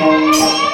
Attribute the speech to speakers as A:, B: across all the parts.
A: Música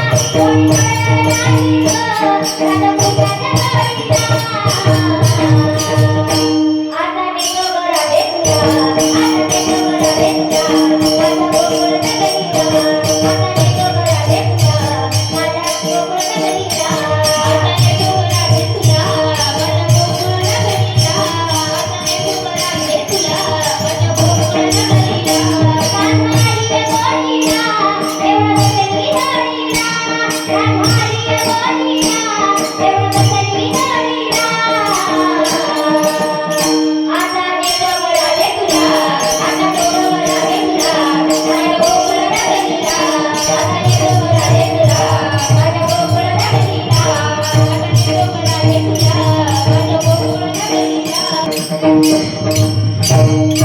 A: Thank you. Thank you.